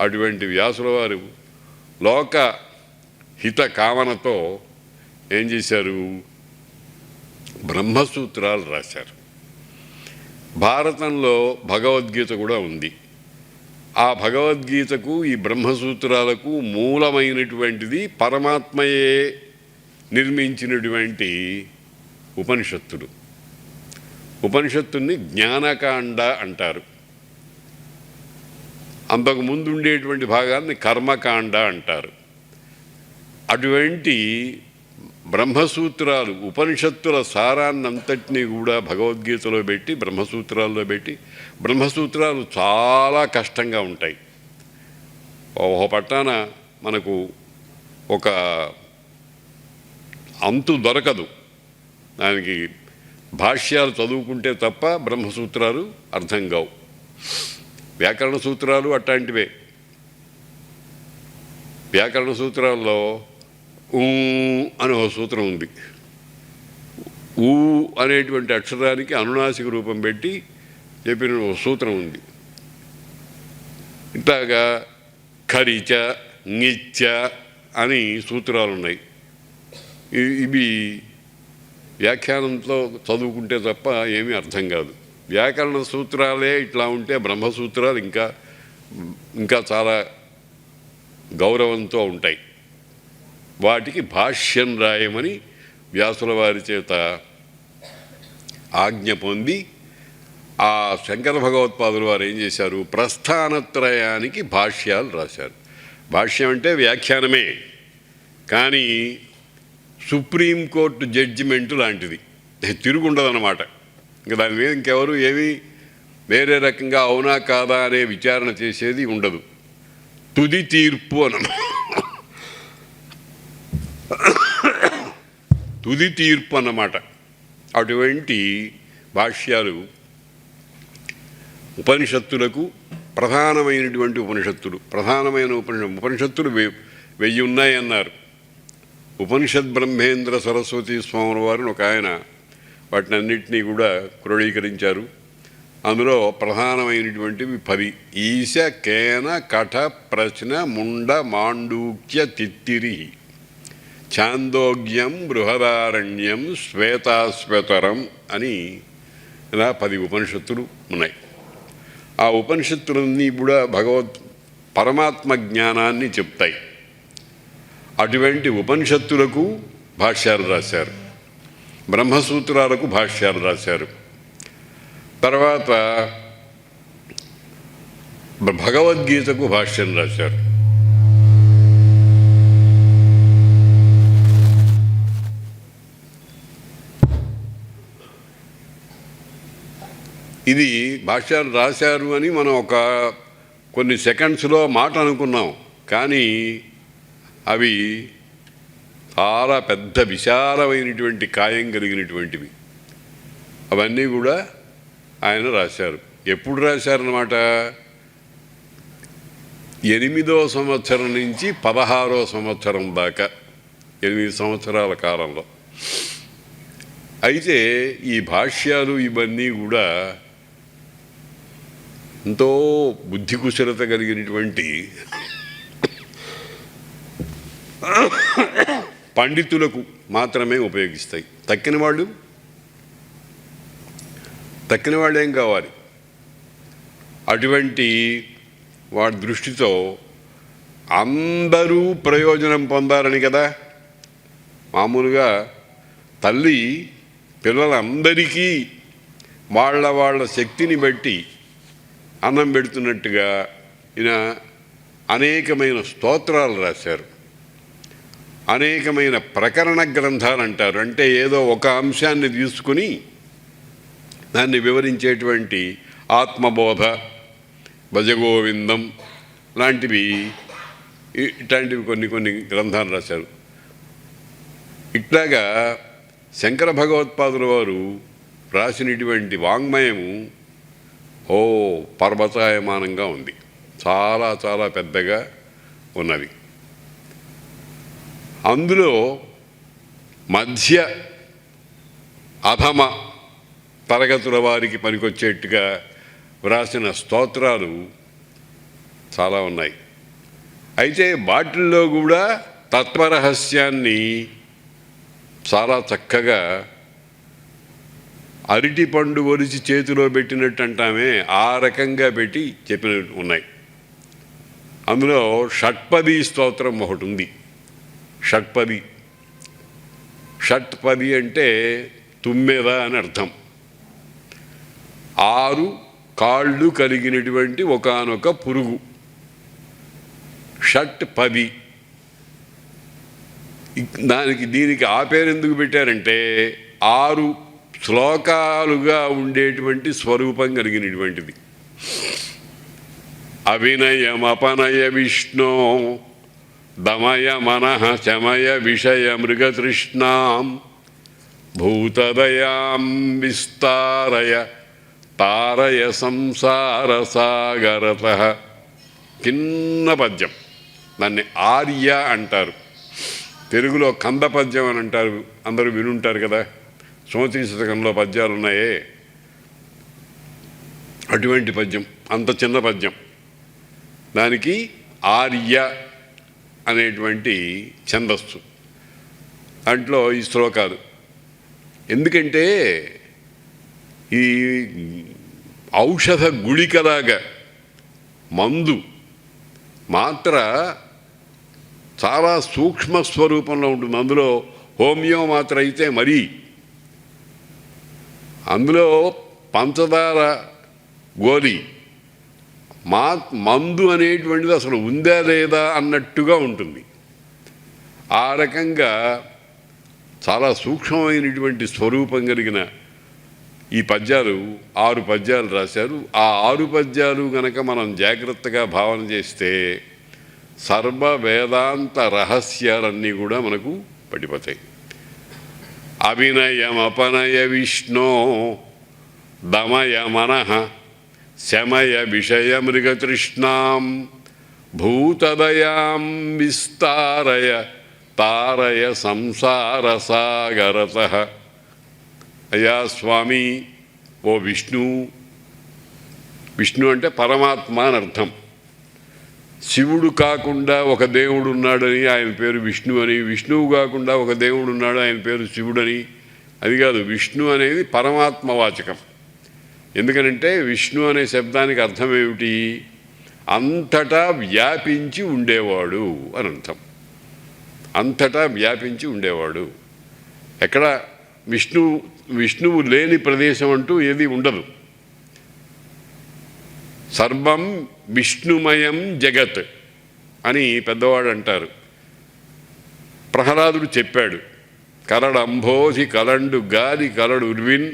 అటువంటి వ్యాసుల వారు లోక హిత కామనతో ఏం చేశారు? బ్రహ్మసూత్రాలు రాశారు. భారతంలో భగవద్గీత కూడా ఉంది. ఆ భగవద్గీతకు ఈ బ్రహ్మసూత్రాలకు మూలమైనటువంటిది పరమాత్మయే నిర్మించినటువంటి ఉపనిషత్తులు. ఉపనిషత్తుని జ్ఞానకాండ అంటారు. అంతకు ముందు ఉండేటువంటి భాగాన్ని కర్మకాండ అంటారు. అటువంటి బ్రహ్మసూత్రాలు ఉపనిషత్తుల సారాన్నంతటినీ కూడా భగవద్గీతలో పెట్టి బ్రహ్మసూత్రాల్లో పెట్టి బ్రహ్మసూత్రాలు చాలా కష్టంగా ఉంటాయి. ఓ పట్టాన మనకు ఒక అంతు దొరకదు. దానికి భాష్యాలు చదువుకుంటే తప్ప బ్రహ్మసూత్రాలు అర్థం కావు. వ్యాకరణ సూత్రాలు అట్లాంటివే. వ్యాకరణ సూత్రాల్లో ఊ అనే ఒక సూత్రం ఉంది. ఊ అనేటువంటి అక్షరానికి అనునాసిక రూపం పెట్టి చెప్పిన ఒక సూత్రం ఉంది. ఇట్లాగా ఖరిచ నిత్య అని సూత్రాలు ఉన్నాయి. ఇవి వ్యాఖ్యానంతో చదువుకుంటే తప్ప ఏమీ అర్థం కాదు. వ్యాకరణ సూత్రాలే ఇట్లా ఉంటే బ్రహ్మసూత్రాలు ఇంకా ఇంకా చాలా గౌరవంతో ఉంటాయి. వాటికి భాష్యం రాయమని వ్యాసుల వారి చేత ఆజ్ఞ పొంది ఆ శంకర భగవత్పాదులు వారు ఏం చేశారు? ప్రస్థానత్రయానికి భాష్యాలు రాశారు. భాష్యం అంటే వ్యాఖ్యానమే. కానీ సుప్రీంకోర్టు జడ్జిమెంటు లాంటిది. తిరుగుండదన్నమాట. ఇంకా దాని మీద ఇంకెవరు ఏమీ వేరే రకంగా అవునా కాదా అనే విచారణ చేసేది ఉండదు. తుది తీర్పు అన. తుది తీర్పు అన్నమాట. అటువంటి భాష్యాలు ఉపనిషత్తులకు ప్రధానమైనటువంటి ఉపనిషత్తులు ప్రధానమైన ఉపనిష ఉపనిషత్తులు వె- వెయ్యి ఉన్నాయన్నారు. ఉపనిషత్ బ్రహ్మేంద్ర సరస్వతి స్వామి వారిని ఒక ఆయన వాటిని అన్నింటినీ కూడా క్రోడీకరించారు. అందులో ప్రధానమైనటువంటివి పది ఈశ కేన కఠ ప్రశ్న ముండ మాండూక్య తిత్తిరి. ఛాందోగ్యం బృహదారణ్యం శ్వేతాశ్వేతరం అని ఇలా పది ఉపనిషత్తులు ఉన్నాయి. ఆ ఉపనిషత్తులన్నీ కూడా భగవత్ పరమాత్మ జ్ఞానాన్ని చెప్తాయి. అటువంటి ఉపనిషత్తులకు భాష్యాలు రాశారు. బ్రహ్మసూత్రాలకు భాష్యాలు రాశారు. తర్వాత భగవద్గీతకు భాష్యం రాశారు. ఇది భాష్యాలు రాశారు అని మనం ఒక కొన్ని సెకండ్స్లో మాట అనుకున్నాం కానీ అవి చాలా పెద్ద విశాలమైనటువంటి కాయం కలిగినటువంటివి. అవన్నీ కూడా ఆయన రాశారు. ఎప్పుడు రాశారన్నమాట? ఎనిమిదో సంవత్సరం నుంచి పదహారో సంవత్సరం దాకా ఎనిమిది సంవత్సరాల కాలంలో. అయితే ఈ భాష్యాలు ఇవన్నీ కూడా ఎంతో బుద్ధి కుశలత కలిగినటువంటి పండితులకు మాత్రమే ఉపయోగిస్తాయి. తక్కిన వాళ్ళు తక్కిన వాళ్ళు ఏం కావాలి? అటువంటి వాడి దృష్టితో అందరూ ప్రయోజనం పొందాలని కదా? మామూలుగా తల్లి పిల్లలందరికీ వాళ్ళ వాళ్ళ శక్తిని బట్టి అన్నం పెడుతున్నట్టుగా ఈయన అనేకమైన స్తోత్రాలు రాశారు. అనేకమైన ప్రకరణ గ్రంథాలు అంటారు అంటే ఏదో ఒక అంశాన్ని తీసుకుని దాన్ని వివరించేటువంటి ఆత్మబోధ భజగోవిందం లాంటివి ఇట్లాంటివి కొన్ని కొన్ని గ్రంథాలు రాశారు. ఇట్లాగా శంకర భగవత్పాదుల వారు రాసినటువంటి వాంగ్మయము ఓ పర్వతాయమానంగా ఉంది. చాలా చాలా పెద్దగా ఉన్నది అందులో మధ్య అధమ తరగతుల వారికి పనికొచ్చేట్టుగా వ్రాసిన స్తోత్రాలు చాలా ఉన్నాయి. అయితే వాటిల్లో కూడా తత్వరహస్యాన్ని చాలా చక్కగా అరటి పండు ఒలిచి చేతిలో పెట్టినట్టు అంటామే ఆ రకంగా పెట్టి చెప్పిన ఉన్నాయి. అందులో షట్పది స్తోత్రం ఒకటి ఉంది. షట్పది షట్పది అంటే తుమ్మెద అని అర్థం. ఆరు కాళ్ళు కలిగినటువంటి ఒకానొక పురుగు. షట్ పది. దానికి దీనికి ఆ పేరు ఎందుకు పెట్టారంటే ఆరు శ్లోకాలుగా ఉండేటువంటి స్వరూపం కలిగినటువంటిది. అవినయమపనయ విష్ణు దమయ మనః శమయ విషయ మృగతృష్ణాం భూతదయాం విస్తారయ తారయ సంసార సాగరత. చిన్న పద్యం. దాన్ని ఆర్య అంటారు. తెలుగులో కంద పద్యం అని అంటారు. అందరూ వినుంటారు కదా. సోతి శతకంలో పద్యాలు ఉన్నాయే. అటువంటి పద్యం. అంత చిన్న పద్యం. దానికి ఆర్య అనేటువంటి ఛందస్సు. దాంట్లో ఈ శ్లోకాలు. ఎందుకంటే ఈ ఔషధ గుళికలాగా మందు మాత్ర చాలా సూక్ష్మ స్వరూపంలో ఉంటుంది. అందులో హోమియో మాత్ర అయితే మరీ. అందులో పంచదార గోలి మా మందు అనేటువంటిది అసలు ఉందా లేదా అన్నట్టుగా ఉంటుంది. ఆ రకంగా చాలా సూక్ష్మమైనటువంటి స్వరూపం కలిగిన ఈ పద్యాలు ఆరు పద్యాలు రాశారు. ఆ ఆరు పద్యాలు గనక మనం జాగ్రత్తగా భావన చేస్తే సర్వ వేదాంత రహస్యాలన్నీ కూడా మనకు పడిపోతాయి. అవినయమపనయ విష్ణో దమయ మనః శమయ విషయ మృగతృష్ణాం భూతదయాం విస్తారయ తారయ సంసార సాగరత అయ్యా స్వామి ఓ విష్ణు. విష్ణు అంటే పరమాత్మ అని అర్థం. శివుడు కాకుండా ఒక దేవుడు ఉన్నాడని ఆయన పేరు విష్ణు అని విష్ణువు కాకుండా ఒక దేవుడు ఉన్నాడు ఆయన పేరు శివుడని. అది కాదు విష్ణు అనేది పరమాత్మ వాచకం. ఎందుకనంటే విష్ణు అనే శబ్దానికి అర్థం ఏమిటి? అంతటా వ్యాపించి ఉండేవాడు అని అర్థం. అంతటా వ్యాపించి ఉండేవాడు. ఎక్కడ విష్ణు విష్ణువు లేని ప్రదేశం అంటూ ఏది ఉండదు. సర్వం విష్ణుమయం జగత్ అని పెద్దవాడు అంటారు. ప్రహ్లాదుడు చెప్పాడు కలడంబోధి కలండు గాలి కలడు ఉర్విన్